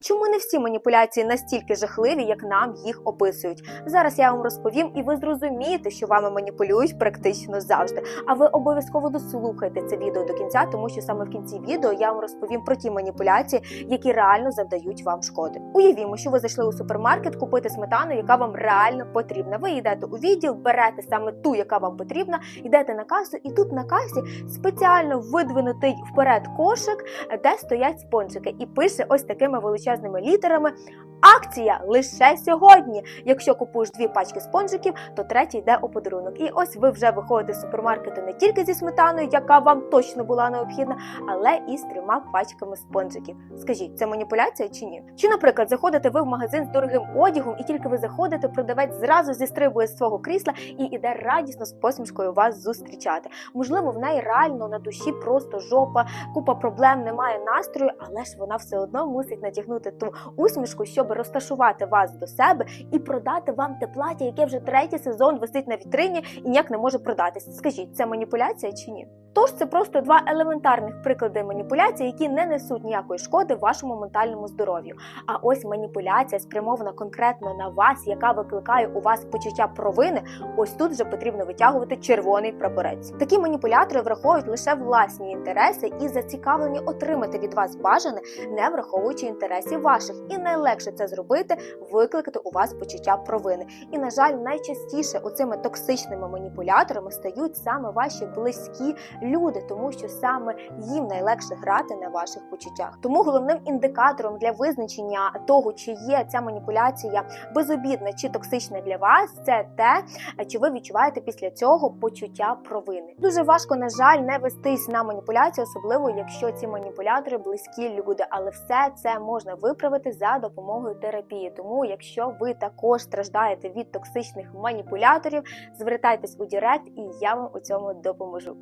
Чому не всі маніпуляції настільки жахливі, як нам їх описують? Зараз я вам розповім, і ви зрозумієте, що вами маніпулюють практично завжди. А ви обов'язково дослухайте це відео до кінця, тому що саме в кінці відео я вам розповім про ті маніпуляції, які реально завдають вам шкоди. Уявімо, що ви зайшли у супермаркет купити сметану, яка вам реально потрібна. Ви йдете у відділ, берете саме ту, яка вам потрібна, йдете на касу, і тут на касі спеціально видвинутий вперед кошик, де стоять спонжики, і пише ось такими величезними літерами. Акція лише сьогодні. Якщо купуєш дві пачки спонжиків, то третя йде у подарунок. І ось ви вже виходите з супермаркету не тільки зі сметаною, яка вам точно була необхідна, але і з трьома пачками спонжиків. Скажіть, це маніпуляція чи ні? Чи, наприклад, заходите ви в магазин з дорогим одягом, і тільки ви заходите, продавець зразу зістрибує з свого крісла і іде радісно з посмішкою вас зустрічати. Можливо, в неї реально на душі просто жопа, купа проблем, немає настрою, але ж вона все одно мусить натягнути ту усмішку, щоб розташувати вас до себе і продати вам те плаття, яке вже третій сезон висить на вітрині і ніяк не може продатись. Скажіть, це маніпуляція чи ні? Тож це просто два елементарних приклади маніпуляцій, які не несуть ніякої шкоди вашому ментальному здоров'ю. А ось маніпуляція спрямована конкретно на вас, яка викликає у вас почуття провини. Ось тут вже потрібно витягувати червоний прапорець. Такі маніпулятори враховують лише власні інтереси і зацікавлені отримати від вас бажане, не враховуючи інтересів ваших. І найлегше це зробити викликати у вас почуття провини. І на жаль, найчастіше оцими токсичними маніпуляторами стають саме ваші близькі люди, тому що саме їм найлегше грати на ваших почуттях. Тому головним індикатором для визначення того, чи є ця маніпуляція безобідна чи токсична для вас, це те, чи ви відчуваєте після цього почуття провини. Дуже важко, на жаль, не вестись на маніпуляцію, особливо якщо ці маніпулятори близькі люди, але все це можна виправити за допомогою терапії. Тому, якщо ви також страждаєте від токсичних маніпуляторів, звертайтесь у Директ, і я вам у цьому допоможу.